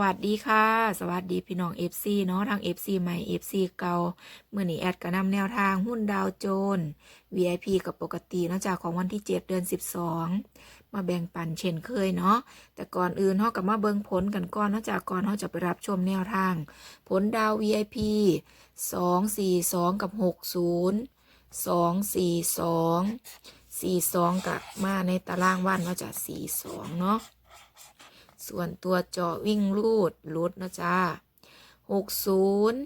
วัสดีค่ะ สวัสดีพี่น้อง FC เนาะทาง FC ใหม่ FC เก่าเมื่อนี้แอดก็นำแนวทางหุ้นดาวโจนส์ VIP กับปกติเนอกจากของวันที่ 7 เดือน 12 มาแบ่งปันเช่นเคยเนาะแต่ก่อนอื่นเฮากับมาเบิ่งผลกันก่อนเนอกจากก่อนเฮาจะไปรับชมแนวทาง ผลดาว VIP 2 4 2 กับ 60 2 4 2 4 2 กับมาในตารางวันเนาจาก4 2 เนาะ ส่วนตัวเจาะวิ่งรูดรูดนะจ๊ะหกศูนย์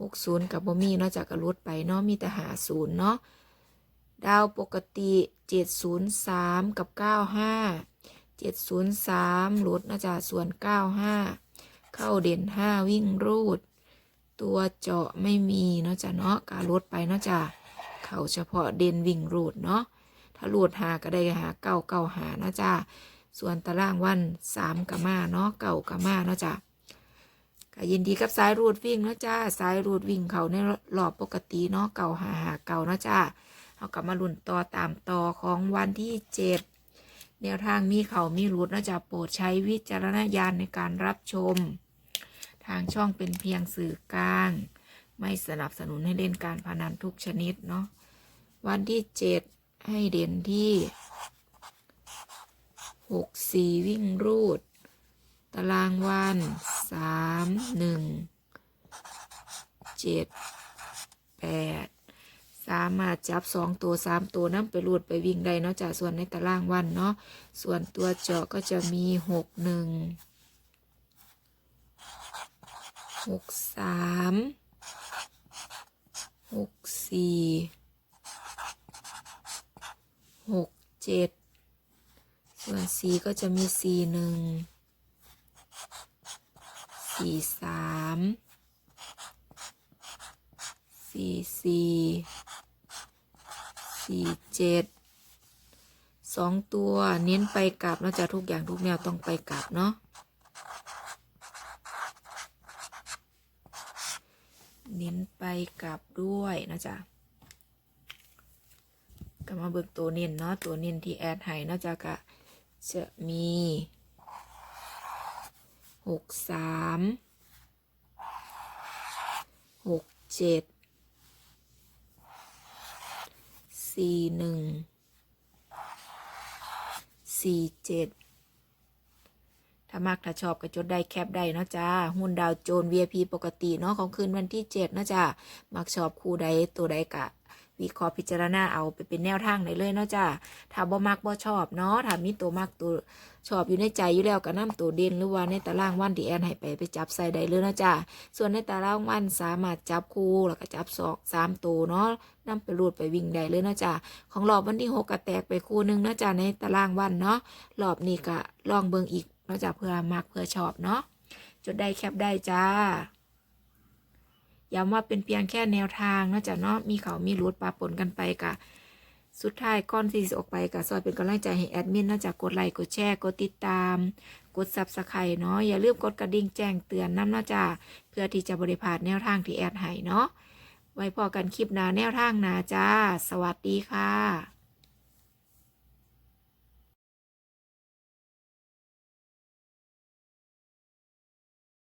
หกศูนย์กับบ่มีเนาะจากกระรูดไปเนาะมีแต่หาศูนย์เนาะดาวปกติเจ็ดศูนย์สามกับเก้าห้าเจ็ดศูนย์สามรูดนะจ๊ะส่วนเก้าห้าเข้าเด่นห้าวิ่งรูด ตัวเจาะไม่มีเนาะจ๊ะเนาะการรูดไปเนาะจ๊ะเข้าเฉพาะเด่นวิ่งรูดเนาะถ้ารูดหาก็ได้หาเก้าเก้าหานะจ๊ะ ส่วนตารางวันสามกะมาเนาะเก่ากะมาเนาะจ้ะก็ยินดีกับสายรูดวิ่งเนาะจ้าสายรูดวิ่งเขาในรอบปกติเนาะเก่าหาหาเก่าเนาะจ้าเอากลับมาลุ่นต่อตามต่อของวันที่เจ็ดแนวทางมีเขามีรูดเนาะจ้าโปรดใช้วิจารณญาณในการรับชม ทางช่องเป็นเพียงสื่อกลาง ไม่สนับสนุนให้เล่นการพนันทุกชนิดเนาะวันที่เจ็ดให้เด่นที่ หกสี่วิ่งรูด ตารางวันสามหนึ่งเจ็ดแปดสามารถจับสองตัวสามตัวนั่ไปรูดไปวิ่งได้เนาะจากส่วนในตารางวันเนาะส่วนตัวเจาะก็จะมีหกหนึ่งหกสามหกสี่หกเจ็ด ส่วนสีก็จะมีสีหนึ่งสีสามสีสี่สีเจ็ดสองตัวเน้นไปกลับเนอกจากทุกอย่างทุกแนวต้องไปกลับเนาะเน้นไปกลับด้วยนะจ๊ะก็มาเบิกตัวเน้นเนาะตัวเน้นที่แอดให้นอกจากกะ จะมีหกสามหกเจ็ดสี่หนึ่งสี่เจ็ดถ้ามักถ้าชอบก็จดได้แคปได้เนาะจ้า หุ้นดาวโจน VIP ปกติเนาะของคืนวันที่เจ็ดนาะจ้ามักชอบคู่ใดตัวใดกะ วิเคราะห์พิจารณาเอาไปเป็นแนวทางได้เลยเนาะจ้าถ้าบ่มักบ่ชอบเนาะถ้ามีตัวมักตัวชอบอยู่ในใจอยู่แล้วก็นำตัวเด่นหรือว่าในตารางวันที่แอนให้ไปไปจับใส่ได้เลยเนาะจ้าส่วนในตารางวันสามารถจับคู่แล้วก็จับสอกสามตัวเนาะนำไปรูดไปวิ่งได้เลยเนาะจ้าของรอบวันที่หกก็แตกไปคู่หนึ่งเนาะจ้าในตารางวันเนาะรอบนี้ก็ลองเบิ่งอีกเนาะจ้าเพื่อมักเพื่อชอบเนาะจดได้แคปได้จ้า ย้ำว่าเป็นเพียงแค่แนวทางนอกจากเนาะมีเขามีรูดปะปนกันไปกะสุดท้ายก่อนที่จะออกไปกะซอยเป็นกำลังใจให้แอดมินนอกจากกดไลค์กดแชร์กดติดตาม กดซับสไครต์เนาะอย่าลืมกดกระดิ่งแจ้งเตือนน้ำนอกจากเพื่อที่จะบริพาดแนวทางที่แอดให้เนาะไว้พอกันคลิปหน้าแนวทางหนาจ้า สวัสดีค่ะ